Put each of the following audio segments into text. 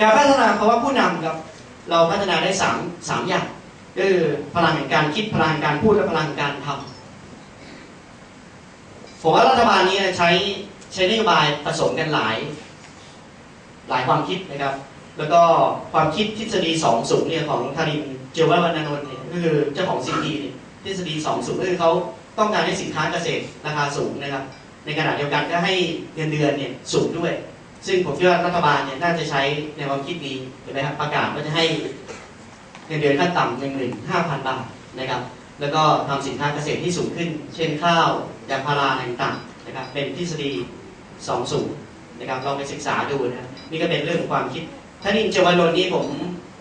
การพัฒนาเพราะว่าผู้นำครับเราพัฒนาได้สามสามอย่างก็คือพลังแห่งการคิดพลังการพูดและพลังการทำผมว่ารัฐบาลนี้ใช้ใช้นโยบายผสมกันหลาย หลายความคิดนะครับ แล้วก็ความคิดทฤษฎีสองสูงเนี่ยของธารินเจววรรณนนท์เนี่ยก็คือเจ้าของซีดีเนี่ยทฤษฎีสองสูงก็คือเขาต้องการให้สินค้าเกษตรราคาสูงนะครับ ในขณะเดียวกันก็ให้เงินเดือนเนี่ยสูงด้วย ซึ่งผมคิดว่ารัฐบาลเนี่ยน่าจะใช้ในความคิดนี้เห็นไหมครับประกาศว่าจะให้เงินเดือนขั้นต่ำหนึ่งหมื่นห้าพันบาทนะครับ แล้วก็ทำสินค้าเกษตรที่สูงขึ้น เช่นข้าวยางพาราต่างๆนะครับเป็นทฤษฎีสองสูงนะครับลองไปศึกษาดูนะครับนี่ก็เป็นเรื่องของความคิดท่านินเจวานนท์นี่ผม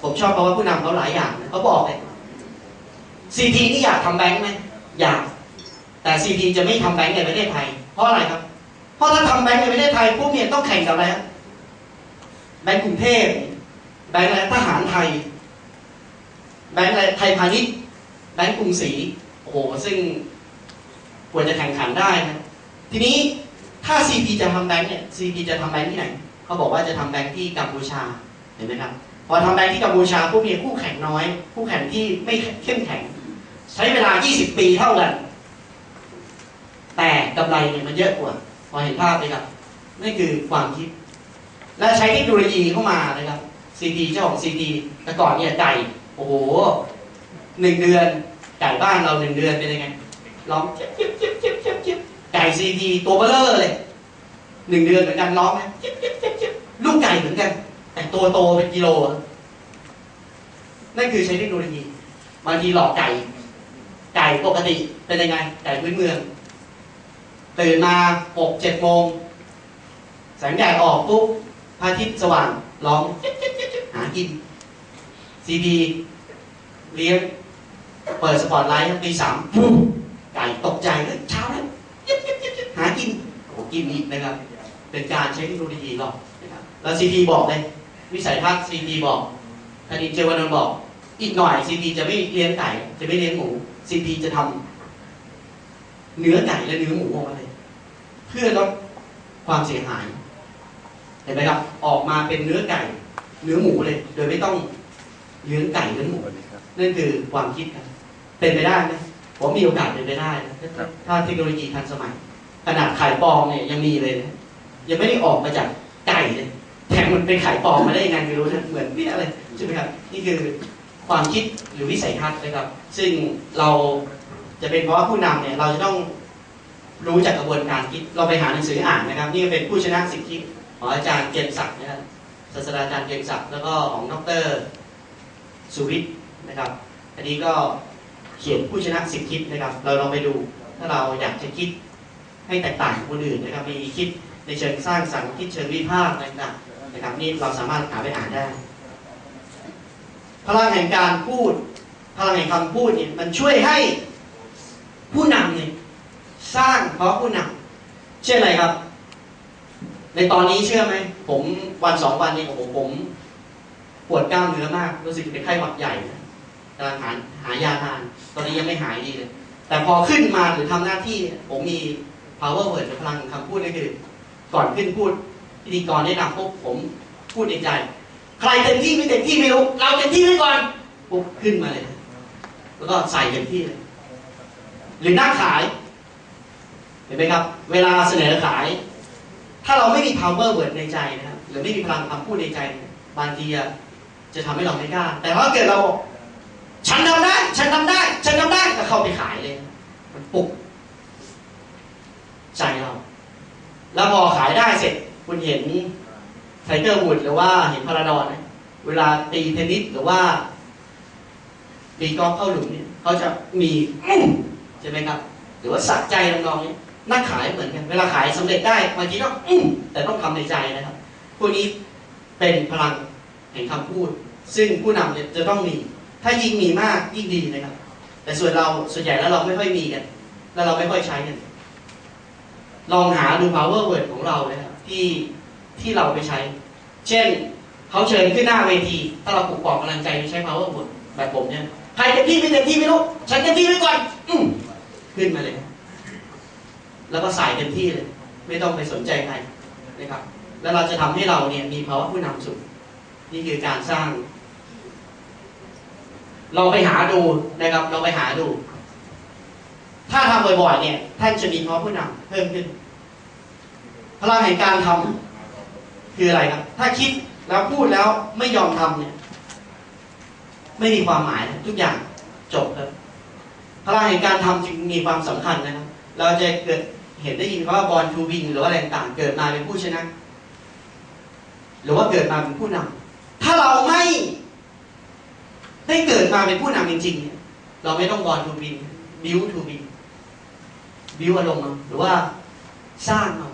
ผมชอบเพราะว่าผู้นำเขาหลายอย่างเขาบอกเลยซีพีนี่อยากทำแบงค์ไหมอยาก แต่ซีพีจะไม่ทำแบงค์ในประเทศไทย เพราะอะไรครับ เพราะถ้าทำแบงค์ในประเทศไทยพวกเนี่ยต้องแข่งกับอะไรแบงค์กรุงเทพแบงค์อะไรทหารไทย แบงค์อะไรไทยพาณิชย์แบงค์กรุงศรีโอ้โหซึ่งควรจะแข่งขันได้นะทีนี้ถ้า CP จะทำแบงค์เนี่ย CP จะทำแบงค์ที่ไหนเขาบอกว่าจะทำแบงค์ที่กัมพูชาเห็นไหมครับพอทำแบงค์ที่กัมพูชาพวกมีคู่แข่งน้อย คู่แข่งที่ไม่เข้มแข็ง ใช้เวลา 20 ปีเท่ากัน แต่กำไรเนี่ยมันเยอะกว่า พอเห็นภาพไหมครับนั่คือความคิด และใช้เทคโนโลยีเข้ามานะครับ CP เจ้าของ CP แต่ก่อนเนี่ยไก่โอ้โหหนึ่งเดือนไก่บ้านเราหนึ่งเดือนเป็นยังไงร้องเจ็บเจ็บเจ็บเจ็บเจ็บเจ็บไก่ CP ตัวเบลอเลยหนึ่งเดือนเหมือนกันร้องนะเจ็บเจ็บเจ็บเจ็บลูกไก่เหมือนกัน แต่ตัวโตเป็นกิโลนั่นคือใช้เทคโนโลยีบางทีหลอกไก่ ไก่ปกติเป็นยังไงไก่พื้นเมือง ตื่นมาหกเจ็ดโมงแสงแดดออกปุ๊บพระอาทิตย์สว่างร้องหากินซีดี เลี้ยง เปิดสปอตไลท์ตีสามปุ๊บไก่ตกใจเลยเช้าแล้วหากินโอ้กินอีกนะครับ เป็นการใช้เทคโนโลยีหรอกนะครับแล้วซีดีบอกเลยวิสัยทัศน์ซีดีบอกคณินเจวานนท์บอก อีกหน่อยซีดีจะไม่เลี้ยงไก่ จะไม่เลี้ยงหมูซีดีจะทำเนื้อไก่และเนื้อหมูออกมาเลย เพื่อลดความเสียหาย เห็นไหมครับ ออกมาเป็นเนื้อไก่เนื้อหมูเลย โดยไม่ต้องเลี้ยงไก่เลี้ยงหมูนั่นคือความคิดครับเป็นไปได้ไหมผมมีโอกาสเป็นไปได้นะถ้าถ้าเทคโนโลยีทันสมัย ขนาดไข่ปลอมเนี่ยยังมีเลยนะยังไม่ได้ออกมาจากไก่เลยแถมมันเป็นไข่ปลอมมาได้ยังไงไม่รู้นะเหมือนเนี่ยอะไรใช่ไหมครับนี่คือความคิดหรือวิสัยทัศน์นะครับ ซึ่งเราจะเป็นเพราะว่าผู้นำเนี่ยเราจะต้อง รู้จักกระบวนการคิดเราไปหาหนังสืออ่านนะครับ นี่เป็นผู้ชนะสิทธิของอาจารย์เกียรศักดิ์นะครับศาสตราจารย์เกียรศักดิ์แล้วก็ของดรสุวิทย์นะครับ อันนี้ก็เขียนผู้ชนะสิบคิดนะครับ เราลองไปดูถ้าเราอยากจะคิดให้แตกต่างจากคนอื่นนะครับ มีคิดในเชิงสร้างสรรค์คิดเชิงวิพากษ์อะไรต่างๆนะครับ นี่เราสามารถหาไปอ่านได้ พลังแห่งการพูดพลังแห่งคำพูดเนี่ยมันช่วยให้ผู้นำเนี่ย สร้างเพราะผู้นำเช่นอะไรครับ ในตอนนี้เชื่อไหม ผมวันสองวันนี้โอ้โหผม ปวดกล้ามเนื้อมาก รู้สึกเป็นไข้หวัดใหญ่กำลังหาหายาทาน ตอนนี้ยังไม่หายดีเลย แต่พอขึ้นมาหรือทำหน้าที่ ผมมี power word หรือพลังคำพูดนี่คือ ก่อนขึ้นพูดพิธีกรแนะนำปุ๊บผมพูดในใจ ใครเต็มที่ไม่เต็มที่ไม่รู้ เราเต็มที่ไว้ก่อนปุ๊บขึ้นมาเลย แล้วก็ใส่เต็มที่เลยหรือนั่งขาย เห็นไหมครับ เวลาเสนอขาย ถ้าเราไม่มี power word ในใจนะครับหรือไม่มีพลังคำพูดในใจ บางทีจะทำให้เราไม่กล้า แต่ถ้าเกิดเราฉันทำได้ ฉันทำได้ ฉันทำได้ก็เข้าไปขายเลย มันปลุกใจเรา แล้วพอขายได้เสร็จ คุณเห็นไทเกอร์วูดหรือว่าเห็นพาราดอนเวลาตีเทนนิสหรือว่าตีกอล์ฟเข้าหลุมเนี่ยเขาจะมีใช่ไหมครับ หรือว่าสะใจลองๆนี้ นักขายเหมือนกัน เวลาขายสำเร็จได้บางทีก็อื้อแต่ต้องทำในใจนะครับ พวกนี้เป็นพลังแห่งคำพูด ซึ่งผู้นำเนี่ยจะต้องมี ถ้ายิ่งมีมากยิ่งดีนะครับ แต่ส่วนเราส่วนใหญ่แล้วเราไม่ค่อยมีกัน แล้วเราไม่ค่อยใช้กัน ลองหาดู power word ของเรานะครับที่ที่เราไปใช้ เช่นเขาเชิญขึ้นหน้าเวที ถ้าเราปลุกปลอบกำลังใจใช้ power word แบบผมเนี่ยใครเต็มที่ไม่เต็มที่ไม่รู้ ฉันเต็มที่ไว้ก่อน อืมขึ้นมาเลย แล้วก็ใส่เต็มที่เลย ไม่ต้องไปสนใจใครนะครับ แล้วเราจะทำให้เราเนี่ยมีภาวะผู้นำสูงนี่คือการสร้าง เราไปหาดูนะครับ เราไปหาดู ถ้าทำบ่อยๆ เนี่ย ท่านจะมีพระผู้นำเพิ่มขึ้นพลังแห่งการทำคืออะไรครับ ถ้าคิดแล้วพูดแล้วไม่ยอมทำเนี่ย ไม่มีความหมายทุกอย่างจบครับพลังแห่งการทำจึงมีความสำคัญนะครับ เราจะเกิด เห็นได้ยินว่าบอลทูวินหรือว่าอะไรต่างเกิดมาเป็นผู้ชนะ หรือว่าเกิดมาเป็นผู้นำถ้าเราไม่ได้เกิดมาเป็นผู้นำจริงๆเนี่ยเราไม่ต้องบอลทูวินบิวทูวินบิวอารมณ์หรือว่าสร้างมา